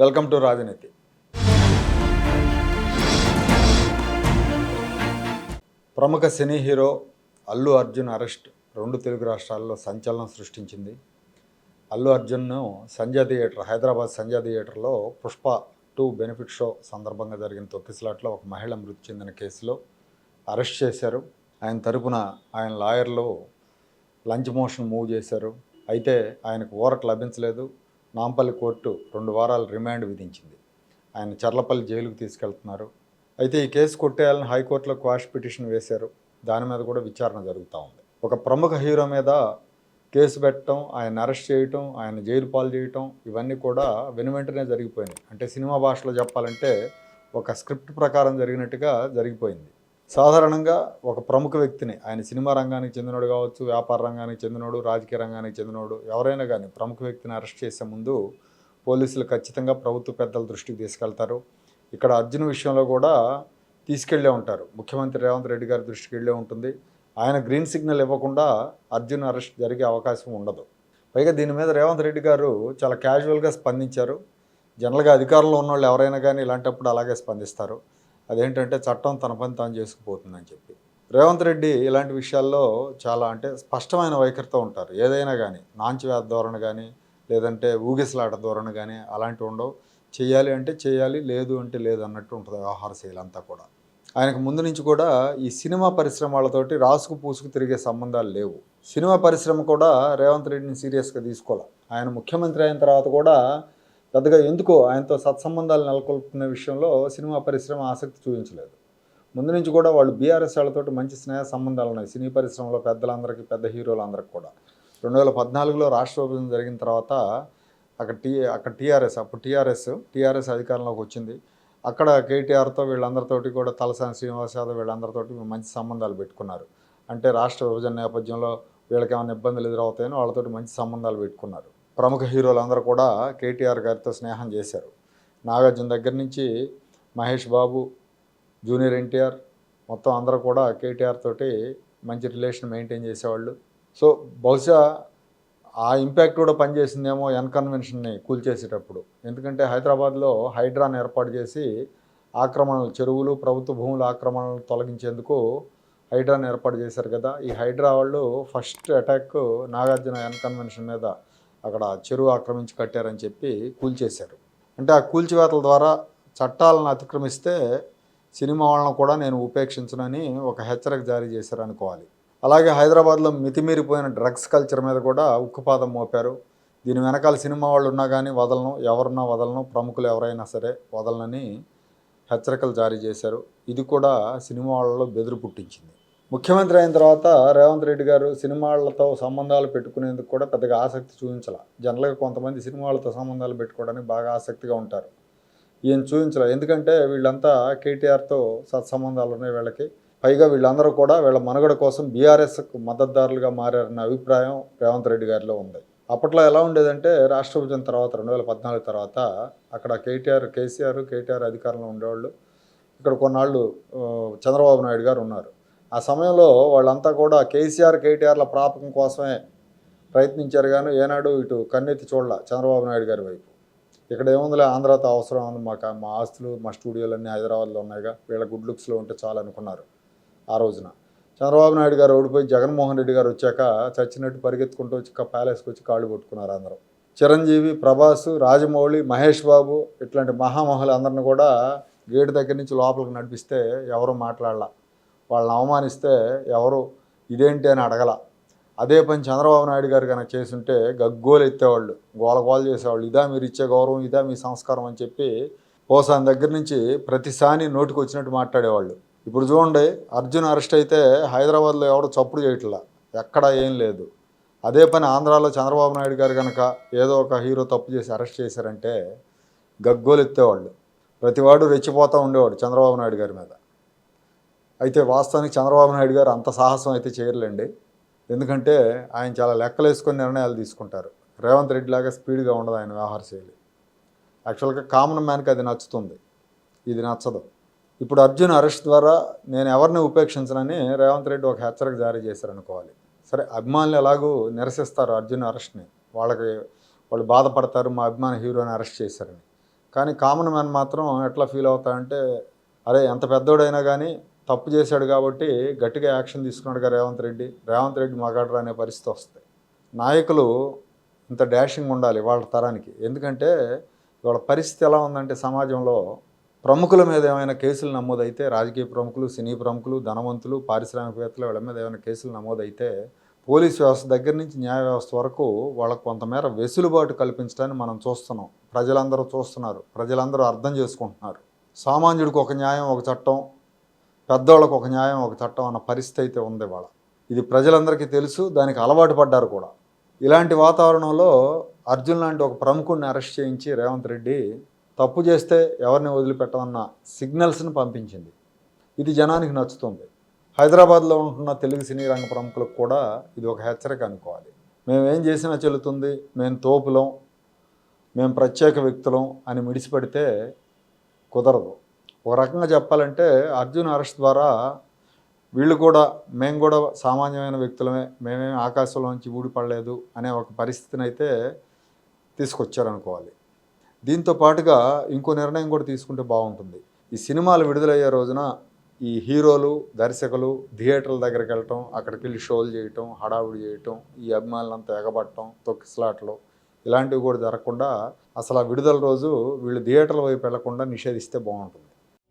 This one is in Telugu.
Welcome to Rajaneeti. ప్రముఖ సినీ హీరో అల్లు అర్జున్ అరెస్ట్ రెండు తెలుగు రాష్ట్రాల్లో సంచలనం సృష్టించింది. అల్లు అర్జున్ను సంజయ్ థియేటర్ హైదరాబాద్ సంజయ్ థియేటర్లో పుష్ప టూ బెనిఫిట్ షో సందర్భంగా జరిగిన తొక్కిసలాట్లో ఒక మహిళ మృతి చెందిన కేసులో అరెస్ట్ చేశారు. ఆయన తరపున ఆయన లాయర్లు లంచ్ మోషన్ మూవ్ చేశారు. అయితే ఆయనకు ఊరట లభించలేదు. నాంపల్లి కోర్టు రెండు వారాలు రిమాండ్ విధించింది. ఆయన చర్లపల్లి జైలుకు తీసుకెళ్తున్నారు. అయితే ఈ కేసు కొట్టేయాలని హైకోర్టులో క్వాష్ పిటిషన్ వేశారు. దాని మీద కూడా విచారణ జరుగుతూ ఉంది. ఒక ప్రముఖ హీరో మీద కేసు పెట్టడం ఆయన అరెస్ట్ చేయటం ఆయన జైలు పాలు చేయటం ఇవన్నీ కూడా వెను వెంటనే జరిగిపోయినాయి. అంటే సినిమా భాషలో చెప్పాలంటే ఒక స్క్రిప్ట్ ప్రకారం జరిగినట్టుగా జరిగిపోయింది. సాధారణంగా ఒక ప్రముఖ వ్యక్తిని ఆయన సినిమా రంగానికి చెందినోడు కావచ్చు వ్యాపార రంగానికి చెందినోడు రాజకీయ రంగానికి చెందినోడు ఎవరైనా కానీ ప్రముఖ వ్యక్తిని అరెస్ట్ చేసే ముందు పోలీసులు ఖచ్చితంగా ప్రభుత్వ పెద్దల దృష్టికి తీసుకెళ్తారు. ఇక్కడ అర్జున్ విషయంలో కూడా తీసుకెళ్ళే ఉంటారు. ముఖ్యమంత్రి రేవంత్ రెడ్డి గారి దృష్టికి వెళ్ళే ఉంటుంది. ఆయన గ్రీన్ సిగ్నల్ ఇవ్వకుండా అర్జున్ అరెస్ట్ జరిగే అవకాశం ఉండదు. పైగా దీని మీద రేవంత్ రెడ్డి గారు చాలా క్యాజువల్గా స్పందించారు. జనరల్గా అధికారంలో ఉన్న వాళ్ళు ఎవరైనా కానీ ఇలాంటప్పుడు అలాగే స్పందిస్తారు. అదేంటంటే చట్టం తన పని తాను చేసుకుపోతుందని చెప్పి. రేవంత్ రెడ్డి ఇలాంటి విషయాల్లో చాలా అంటే స్పష్టమైన వైఖరితో ఉంటారు. ఏదైనా కానీ నాంచివేత ధోరణి కానీ లేదంటే ఊగిసలాట ధోరణి కానీ అలాంటివి ఉండవు. చేయాలి అంటే చేయాలి లేదు అంటే లేదు అన్నట్టు ఉంటుంది వ్యవహార శైలి అంతా కూడా. ఆయనకు ముందు నుంచి కూడా ఈ సినిమా పరిశ్రమ వాళ్ళతోటి రాసుకు పూసుకు తిరిగే సంబంధాలు లేవు. సినిమా పరిశ్రమ కూడా రేవంత్ రెడ్డిని సీరియస్గా తీసుకోవాలి ఆయన ముఖ్యమంత్రి అయిన తర్వాత కూడా పెద్దగా ఎందుకో ఆయనతో సత్సంబంధాలు నెలకొల్పుతున్న విషయంలో సినిమా పరిశ్రమ ఆసక్తి చూపించలేదు. ముందు నుంచి కూడా వాళ్ళు బీఆర్ఎస్ వాళ్ళతో మంచి స్నేహ సంబంధాలు ఉన్నాయి. సినీ పరిశ్రమలో పెద్దలందరికీ పెద్ద హీరోలందరికీ కూడా. రెండు వేల పద్నాలుగులో రాష్ట్ర విభజన జరిగిన తర్వాత అక్కడ టీ అక్కడ టీఆర్ఎస్ అప్పుడు టీఆర్ఎస్ టీఆర్ఎస్ అధికారంలోకి వచ్చింది. అక్కడ కేటీఆర్తో వీళ్ళందరితోటి కూడా తలసాని శ్రీనివాస్ యాదవ్ వీళ్ళందరితోటి మంచి సంబంధాలు పెట్టుకున్నారు. అంటే రాష్ట్ర విభజన నేపథ్యంలో వీళ్ళకి ఏమైనా ఇబ్బందులు ఎదురవుతాయని వాళ్ళతోటి మంచి సంబంధాలు పెట్టుకున్నారు. ప్రముఖ హీరోలందరూ కూడా కేటీఆర్ గారితో స్నేహం చేశారు. నాగార్జున దగ్గర నుంచి మహేష్ బాబు జూనియర్ ఎన్టీఆర్ మొత్తం అందరూ కూడా కేటీఆర్ తోటి మంచి రిలేషన్ మెయింటైన్ చేసేవాళ్ళు. సో బహుశా ఆ ఇంపాక్ట్ కూడా పనిచేసిందేమో ఎన్ కన్వెన్షన్ని కూల్చేసేటప్పుడు. ఎందుకంటే హైదరాబాద్లో హైడ్రాన్ ఏర్పాటు చేసి ఆక్రమణలు చెరువులు ప్రభుత్వ భూముల ఆక్రమణలు తొలగించేందుకు హైడ్రాన్ ఏర్పాటు చేశారు కదా. ఈ హైడ్రా వాళ్ళు first attack Nagarjuna N convention మీద అక్కడ చెరువు ఆక్రమించి కట్టారని చెప్పి కూల్చేశారు. అంటే ఆ కూల్చివేతల ద్వారా చట్టాలను అతిక్రమిస్తే సినిమా వాళ్ళను కూడా నేను ఉపేక్షించనని ఒక హెచ్చరిక జారీ చేశారు అనుకోవాలి. అలాగే హైదరాబాద్లో మితిమీరిపోయిన డ్రగ్స్ కల్చర్ మీద కూడా ఉక్కుపాదం మోపారు. దీని వెనకాల సినిమా వాళ్ళు ఉన్నా కానీ వదలను ఎవరున్నా వదలను ప్రముఖులు ఎవరైనా సరే వదలనని హెచ్చరికలు జారీ చేశారు. ఇది కూడా సినిమా వాళ్ళలో బెదురు పుట్టించింది. ముఖ్యమంత్రి అయిన తర్వాత రేవంత్ రెడ్డి గారు సినిమాలతో సంబంధాలు పెట్టుకునేందుకు కూడా పెద్దగా ఆసక్తి చూపించాల. జనరల్గా కొంతమంది సినిమాలతో సంబంధాలు పెట్టుకోవడానికి బాగా ఆసక్తిగా ఉంటారు. ఈయన చూపించలే. ఎందుకంటే వీళ్ళంతా కేటీఆర్తో సత్సంబంధాలు ఉన్నాయి వీళ్ళకి. పైగా వీళ్ళందరూ కూడా వీళ్ళ మనుగడ కోసం బీఆర్ఎస్కు మద్దతుదారులుగా మారారన్న అభిప్రాయం రేవంత్ రెడ్డి గారిలో ఉంది. అప్పట్లో ఎలా ఉండేదంటే రాష్ట్ర విభజన తర్వాత రెండు వేల పద్నాలుగు తర్వాత అక్కడ కేటీఆర్ కేసీఆర్ కేటీఆర్ అధికారంలో ఉండేవాళ్ళు. ఇక్కడ కొన్నాళ్ళు చంద్రబాబు నాయుడు గారు ఉన్నారు. ఆ సమయంలో వాళ్ళంతా కూడా కేసీఆర్ కేటీఆర్ల ప్రాపకం కోసమే ప్రయత్నించారు కానీ ఏనాడు ఇటు కన్నెత్తి చూడాల చంద్రబాబు నాయుడు గారి వైపు. ఇక్కడ ఏముందిలే ఆంధ్రతో అవసరం ఉంది మాకు మా ఆస్తులు మా స్టూడియోలన్నీ హైదరాబాద్లో ఉన్నాయిగా వీళ్ళ గుడ్ లుక్స్లో ఉంటే చాలు అనుకున్నారు ఆ రోజున. చంద్రబాబు నాయుడు గారు ఓడిపోయి జగన్మోహన్ రెడ్డి గారు వచ్చాక చచ్చినట్టు పరిగెత్తుకుంటూ వచ్చి ప్యాలెస్కి వచ్చి కాళ్ళు కొట్టుకున్నారు అందరూ. చిరంజీవి ప్రభాస్ రాజమౌళి మహేష్ బాబు ఇట్లాంటి మహామహులు అందరిని కూడా గేటు దగ్గర నుంచి లోపలికి నడిపిస్తే ఎవరు మాట్లాడాల. వాళ్ళని అవమానిస్తే ఎవరు ఇదేంటి అని అడగల. అదే పని చంద్రబాబు నాయుడు గారు కనుక చేసుంటే గగ్గోలు ఎత్తేవాళ్ళు గోలగోలు చేసేవాళ్ళు ఇదా మీరు ఇచ్చే గౌరవం ఇదా మీ సంస్కారం అని చెప్పి పోసాని దగ్గర నుంచి ప్రతిసారి నోటికి వచ్చినట్టు మాట్లాడేవాళ్ళు. ఇప్పుడు చూడండి అర్జున్ అరెస్ట్ అయితే హైదరాబాద్లో ఎవరు చప్పుడు చేయట్లా ఎక్కడా ఏం లేదు. అదే పని ఆంధ్రాలో చంద్రబాబు నాయుడు గారు కనుక ఏదో ఒక హీరో తప్పు చేసి అరెస్ట్ చేశారంటే గగ్గోలు ఎత్తేవాళ్ళు. ప్రతివాడు రెచ్చిపోతూ ఉండేవాడు చంద్రబాబు నాయుడు గారి మీద. అయితే వాస్తవానికి చంద్రబాబు నాయుడు గారు అంత సాహసం అయితే చేయర్లేండి. ఎందుకంటే ఆయన చాలా లెక్కలేసుకొని నిర్ణయాలు తీసుకుంటారు. రేవంత్ రెడ్డి లాగా స్పీడ్గా ఉండదు ఆయన వ్యవహార శైలి. యాక్చువల్గా కామన్ మ్యాన్కి అది నచ్చుతుంది. ఇది నచ్చదు. ఇప్పుడు అర్జున్ అరెస్ట్ ద్వారా నేను ఎవరిని ఉపేక్షించనని రేవంత్ రెడ్డి ఒక హెచ్చరిక జారీ చేశారనుకోవాలి. సరే అభిమానులు ఎలాగూ నిరసిస్తారు అర్జున్ అరెస్ట్ని వాళ్ళకి వాళ్ళు బాధపడతారు మా అభిమాన హీరోని అరెస్ట్ చేశారని. కానీ కామన్ మ్యాన్ మాత్రం ఎట్లా ఫీల్ అవుతాడంటే అరే ఎంత పెద్దోడైనా కానీ తప్పు చేశాడు కాబట్టి గట్టిగా యాక్షన్ తీసుకున్నాడుగా రేవంత్ రెడ్డి. రేవంత్ రెడ్డి మగాడరా అనే పరిస్థితి వస్తుంది నాయకులు ఇంత డాషింగ్ ఉండాలి వాళ్ళ తరానికి. ఎందుకంటే వాళ్ళ పరిస్థితి ఎలా ఉందంటే సమాజంలో ప్రముఖుల మీద ఏమైనా కేసులు నమోదైతే రాజకీయ ప్రముఖులు సినీ ప్రముఖులు ధనవంతులు పారిశ్రామికవేత్తలు వీళ్ళ మీద ఏమైనా కేసులు నమోదైతే పోలీస్ వ్యవస్థ దగ్గర నుంచి న్యాయ వ్యవస్థ వరకు వాళ్ళకు కొంతమేర వెసులుబాటు కల్పించడాన్ని మనం చూస్తున్నాం. ప్రజలందరూ చూస్తున్నారు. ప్రజలందరూ అర్థం చేసుకుంటున్నారు. సామాన్యుడికి ఒక న్యాయం ఒక చట్టం పెద్దోళ్ళకు ఒక న్యాయం ఒక చట్టం అన్న పరిస్థితి అయితే ఉంది వాళ్ళ ఇది ప్రజలందరికీ తెలుసు దానికి అలవాటు పడ్డారు కూడా. ఇలాంటి వాతావరణంలో అర్జున్ లాంటి ఒక ప్రముఖుడిని అరెస్ట్ చేయించి రేవంత్ రెడ్డి తప్పు చేస్తే ఎవరిని వదిలిపెట్టమన్న సిగ్నల్స్ని పంపించింది. ఇది జనానికి నచ్చుతుంది. హైదరాబాద్లో ఉంటున్న తెలుగు సినీ రంగ ప్రముఖులకు కూడా ఇది ఒక హెచ్చరిక అనుకోవాలి. మేము ఏం చేసినా చెల్లుతుంది మేము తోపులం మేము ప్రత్యేక వ్యక్తులం అని మిడిసిపెడితే కుదరదు. ఒక రకంగా చెప్పాలంటే అర్జున్ అరెస్ట్ ద్వారా వీళ్ళు కూడా మేము కూడా సామాన్యమైన వ్యక్తులమే మేమేమి ఆకాశంలోంచి ఊడిపడలేదు అనే ఒక పరిస్థితిని అయితే తీసుకొచ్చారనుకోవాలి. దీంతో పాటుగా ఇంకో నిర్ణయం కూడా తీసుకుంటే బాగుంటుంది. ఈ సినిమాలు విడుదలయ్యే రోజున ఈ హీరోలు దర్శకులు థియేటర్ల దగ్గరికి వెళ్ళటం అక్కడికి వెళ్ళి షోలు చేయటం హడావుడి చేయటం ఈ అభిమానులంతా ఎగబట్టడం తొక్కిసలాటలు ఇలాంటివి కూడా జరగకుండా అసలు ఆ విడుదల రోజు వీళ్ళు థియేటర్ల వైపు వెళ్ళకుండా నిషేధిస్తే బాగుంటుంది.